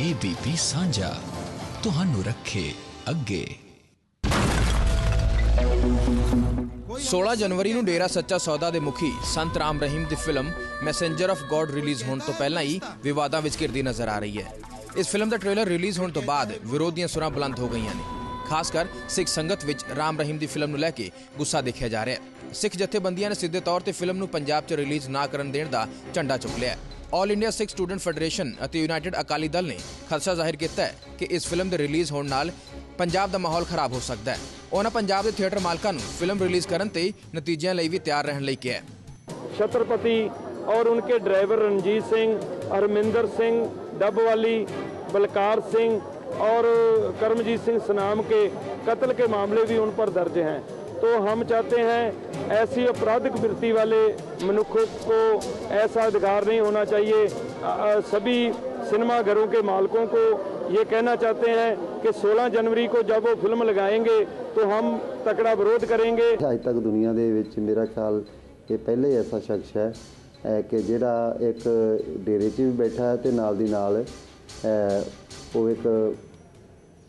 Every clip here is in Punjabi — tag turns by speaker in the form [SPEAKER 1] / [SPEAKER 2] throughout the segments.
[SPEAKER 1] ABP ਸਾਂਝਾ, ਤੁਹਾਨੂੰ ਰੱਖੇ ਅੱਗੇ।
[SPEAKER 2] 16 ਜਨਵਰੀ ਨੂੰ ਡੇਰਾ ਸੱਚਾ ਸੌਦਾ ਦੇ ਮੁਖੀ ਸੰਤ ਰਾਮ ਰਹੀਮ ਦੀ film Messenger of God release ਹੋਣ ਤੋਂ ਪਹਿਲਾਂ ਹੀ ਵਿਵਾਦਾਂ ਵਿੱਚ ਘਿਰਦੀ ਨਜ਼ਰ ਆ ਰਹੀ ਹੈ। ਇਸ ਫਿਲਮ ਦਾ ਟ੍ਰੇਲਰ ਰਿਲੀਜ਼ ਹੋਣ ਤੋਂ ਬਾਅਦ ਵਿਰੋਧੀਆਂ ਸੁਰਾਂ ਬੁਲੰਦ ਹੋ ਗਈਆਂ ਨੇ। ਖਾਸ ਕਰ ਸਿੱਖ ਸੰਗਤ ਵਿੱਚ ਰਾਮ ਰਹੀਮ ਦੀ ਫਿਲਮ ਨੂੰ ਲੈ ਕੇ ਗੁੱਸਾ ਦੇਖਿਆ ਜਾ ਰਿਹਾ ਹੈ। ਸਿੱਖ ਜਥੇਬੰਦੀਆਂ ਨੇ ਸਿੱਧੇ ਤੌਰ ਤੇ ਫਿਲਮ ਨੂੰ ਪੰਜਾਬ 'ਚ ਰਿਲੀਜ਼ ਨਾ ਕਰਨ ਦੇਣ ਦਾ ਝੰਡਾ ਚੁੱਕ ਲਿਆ all India Sikh student federation ਅਤੇ ਯੂਨਾਈਟਿਡ ਅਕਾਲੀ ਦਲ ਨੇ ਖਦਸ਼ਾ ਜ਼ਾਹਿਰ ਕੀਤਾ ਹੈ ਕਿ ਇਸ ਫਿਲਮ ਦੇ ਰਿਲੀਜ਼ ਹੋਣ ਨਾਲ ਪੰਜਾਬ ਦਾ ਮਾਹੌਲ ਖਰਾਬ ਹੋ ਸਕਦਾ ਹੈ ਉਹਨਾਂ ਪੰਜਾਬ ਦੇ ਥੀਏਟਰ ਮਾਲਕਾਂ ਨੂੰ ਫਿਲਮ ਰਿਲੀਜ਼ ਕਰਨ ਤੇ ਨਤੀਜਿਆਂ ਲਈ ਵੀ ਤਿਆਰ ਰਹਿਣ ਲਈ ਕਿਹਾ ਹੈ
[SPEAKER 3] छत्रपति और उनके ड्राइवर रंजीत सिंह हरमिंदर सिंह डबवाली बलकार सिंह और करमजीत सिंह सनाम के कत्ल के मामले भी उन पर दर्ज हैं तो हम चाहते हैं ऐसी आपराधिक वृत्ति वाले मनुष्यों को ऐसा अधिकार नहीं होना चाहिए अ, अ, सभी सिनेमाघरों के मालकों को ये कहना चाहते हैं कि 16 जनवरी को जब वो फिल्म लगाएंगे तो हम तकड़ा विरोध करेंगे
[SPEAKER 4] ਅੱਜ ਤੱਕ ਦੁਨੀਆ ਦੇ ਵਿੱਚ ਮੇਰਾ ਖਿਆਲ ਇਹ ਪਹਿਲੇ ਹੀ ਐਸਾ ਸ਼ਖਸ ਹੈ ਅਹ ਕਿ ਜਿਹੜਾ ਇੱਕ ਡੇਰੇ 'ਚ ਵੀ ਬੈਠਾ ਹੈ ਤੇ ਨਾਲ ਦੀ ਨਾਲ ਅਹ ਉਹ ਇੱਕ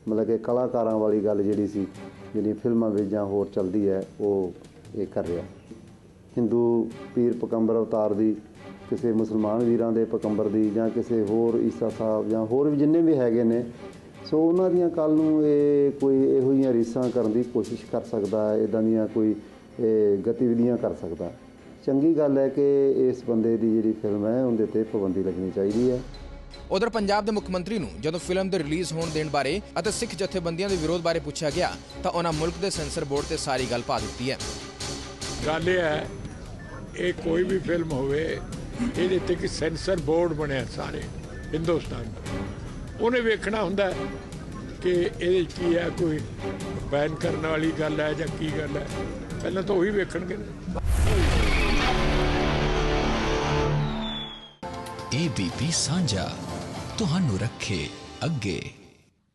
[SPEAKER 4] ਮਤਲਬ ਕਿ ਕਲਾਕਾਰਾਂ ਵਾਲੀ ਗੱਲ ਜਿਹੜੀ ਸੀ ਜਿਹੜੀ ਫਿਲਮਾਂ ਵਿੱਚ ਜਾਂ ਹੋਰ ਚੱਲਦੀ ਹੈ ਉਹ ਇਹ ਕਰ ਰਿਹਾ। ਹਿੰਦੂ ਪੀਰ ਪਕੰਬਰ ਅਵਤਾਰ ਦੀ ਕਿਸੇ ਮੁਸਲਮਾਨ ਵੀਰਾਂ ਦੇ ਪਕੰਬਰ ਦੀ ਜਾਂ ਕਿਸੇ ਹੋਰ ਈਸਾ ਸਾਹਿਬ ਜਾਂ ਹੋਰ ਵੀ ਜਿੰਨੇ ਵੀ ਹੈਗੇ ਨੇ ਸੋ ਉਹਨਾਂ ਦੀਆਂ ਕੱਲ ਨੂੰ ਇਹ ਕੋਈ ਇਹੋ ਜਿਹੀਆਂ ਰੀਸਾਂ ਕਰਨ ਦੀ ਕੋਸ਼ਿਸ਼ ਕਰ ਸਕਦਾ ਹੈ ਇਦਾਂ ਦੀਆਂ ਕੋਈ ਇਹ, ਗਤੀਵਿਧੀਆਂ ਕਰ ਸਕਦਾ ਚੰਗੀ ਗੱਲ ਹੈ ਕਿ ਇਸ ਬੰਦੇ ਦੀ ਜਿਹੜੀ ਫਿਲਮ ਹੈ ਉਹਦੇ ਤੇ ਪਾਬੰਦੀ ਲੱਗਣੀ ਚਾਹੀਦੀ ਹੈ।
[SPEAKER 2] ਉਧਰ ਪੰਜਾਬ ਦੇ ਮੁੱਖ ਮੰਤਰੀ ਨੂੰ ਜਦੋਂ ਫਿਲਮ ਦੇ ਰਿਲੀਜ਼ ਹੋਣ ਦੇਣ ਬਾਰੇ ਅਤੇ ਸਿੱਖ ਜਥੇਬੰਦੀਆਂ ਦੇ ਵਿਰੋਧ ਬਾਰੇ ਪੁੱਛਿਆ ਗਿਆ ਤਾਂ ਉਹਨਾਂ ਮੁਲਕ ਦੇ ਸੈਂਸਰ ਬੋਰਡ ਤੇ ਸਾਰੀ ਗੱਲ ਪਾ ਦਿੱਤੀ ਹੈ।
[SPEAKER 5] ਗੱਲ ਇਹ ਹੈ ਇਹ ਕੋਈ ਵੀ ਫਿਲਮ ਹੋਵੇ ਇਹਦੇ ਤੇ ਕਿ ਸੈਂਸਰ ਬੋਰਡ ਬਣਿਆ ਸਾਰੇ ਹਿੰਦੁਸਤਾਨ ਦਾ। ਉਹਨੇ ਵੇਖਣਾ ਹੁੰਦਾ ਹੈ ਕਿ ਇਹਦੇ 'ਚ ਕੀ ਹੈ ਕੋਈ ਬੈਨ ਕਰਨ ਵਾਲੀ ਗੱਲ ਹੈ ਜਾਂ ਕੀ ਗੱਲ ਹੈ। ਪਹਿਲਾਂ ਤਾਂ ਉਹੀ ਵੇਖਣਗੇ
[SPEAKER 1] ABP ਸਾਂਝਾ। ਤੁਹਾਨੂੰ ਰੱਖੇ ਅੱਗੇ।